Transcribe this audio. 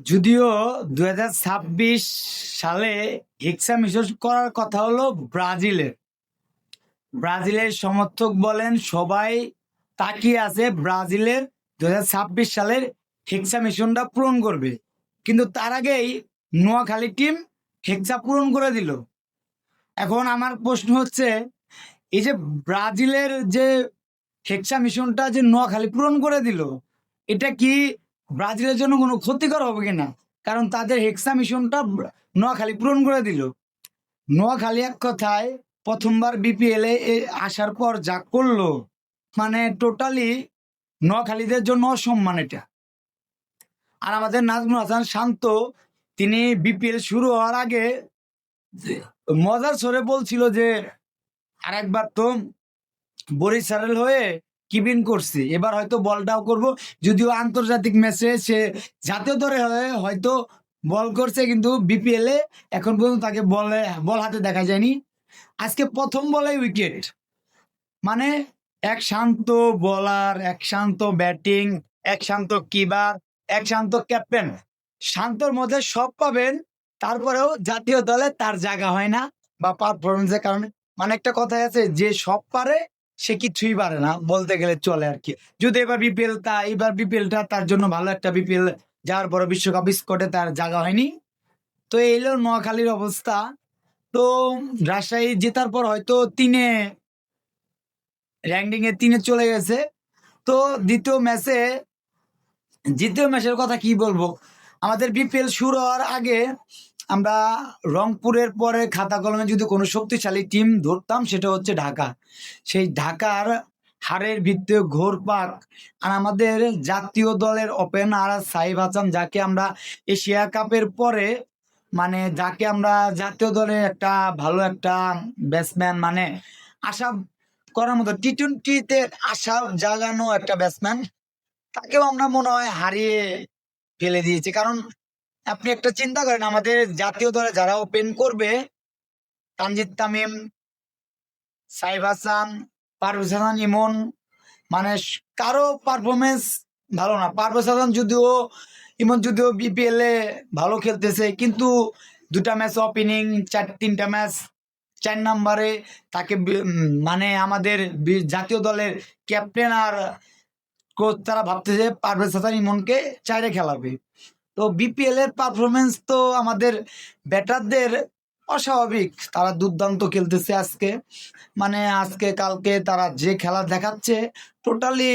যদিও দু হাজার ছাব্বিশ সালে হেক্সা মিশন করার কথা হলো ব্রাজিলের। ব্রাজিলের সমর্থক বলেন, সবাই তাকিয়ে আছে ব্রাজিলের দুই সালের হেক্সা মিশনটা পূরণ করবে। কিন্তু তার আগেই নোয়াখালী টিম হেক্সা পূরণ করে দিল। এখন আমার প্রশ্ন হচ্ছে, এই যে ব্রাজিলের যে হেক্সা মিশনটা যে নোয়াখালী পূরণ করে দিল, এটা কি ব্রাজিলের জন্য কোনো ক্ষতিকর হবে কিনা? কারণ তাদের হেক্সা মিশনটা নোয়াখালী পূরণ করে দিল। নোয়াখালী এক কথায় প্রথমবার বিপিএল আসার পর যা করল মানে টোটালি নোয়াখালীদের জন্য অসম্মান এটা। আর আমাদের নাজমুল হাসান শান্ত, তিনি বিপিএল শুরু হওয়ার আগে মজার সরে বলছিল যে, আরেকবার তো স্যারেল হয়ে কিবিন করছি। এবার হয়তো বলটাও করব। যদিও আন্তর্জাতিক ম্যাচে সে জাতীয় দলে হয়ে হয়তো বল করছে, কিন্তু বিপিএল এ এখন পর্যন্ত তাকে বলে, বল হাতে দেখা যায়নি। আজকে প্রথম বলে উইকেট মানে এক শান্ত বোলার এক শান্ত ব্যাটিং এক শান্ত কিবার এক শান্ত ক্যাপ্টেন শান্তর মধ্যে সব পাবেন, তারপরেও জাতীয় দলে তার জায়গা হয় না বা পারফরমেন্সের কারণে। মানে একটা কথা আছে, যে সব পারে সে কিছুই পারে না, বলতে গেলে চলে আর কি। যদি এবার বিপিএল তা এবার বিপিএলটা তার জন্য ভালো একটা বিপিএল যাওয়ার পরে বিশ্বকাপ স্কটে তার জায়গা হয়নি। তো এই হলো নোয়াখালীর অবস্থা। তো রাজশাহী জেতার পর হয়তো তিনে র্যাঙ্কিং এ তিনে চলে গেছে। তো দ্বিতীয় ম্যাচে, দ্বিতীয় ম্যাচের কথা কি বলব? আমাদের বিপিএল শুরু হওয়ার আগে আমরা রংপুরের পরে খাতা কলমে যদি কোনো শক্তিশালী টিম ধরতাম, সেটা হচ্ছে ঢাকা। সেই ঢাকার হারের ভিত্তিতে ঘোর পাক। আর আমাদের জাতীয় দলের ওপেনার সাইফ হাসান, যাকে আমরা এশিয়া কাপের পরে মানে যাকে আমরা জাতীয় দলের একটা ভালো একটা ব্যাটসম্যান মানে আশা করার মতো টি টোয়েন্টিতে আশা জাগানো একটা ব্যাটসম্যান তাকেও আমরা মনে হয় হারিয়ে ফেলে দিয়েছে। কারণ আপনি একটা চিন্তা করেন, আমাদের জাতীয় দলে যারা ওপেন করবে, তানজিদ তামিম, সাইফ হাসান, পারভেজ হাসান ইমন মানে কারও পারফরমেন্স ভালো না। পারভেজ হাসান যদিও, ইমন যদিও বিপিএল এ ভালো খেলতেছে, কিন্তু দুটা ম্যাচ ওপেনিং চার, তিনটা ম্যাচ চার নাম্বারে তাকে মানে আমাদের জাতীয় দলের ক্যাপ্টেন আর কোচ তারা ভাবতেছে পারভেজ হাসান ইমনকে চাইরে খেলাবে। তো বিপিএল এর পারফরমেন্স তো আমাদের ব্যাটারদের অস্বাভাবিক। তারা দুর্দান্ত খেলতেছে আজকে। মানে আজকে কালকে তারা যে খেলা দেখাচ্ছে টোটালি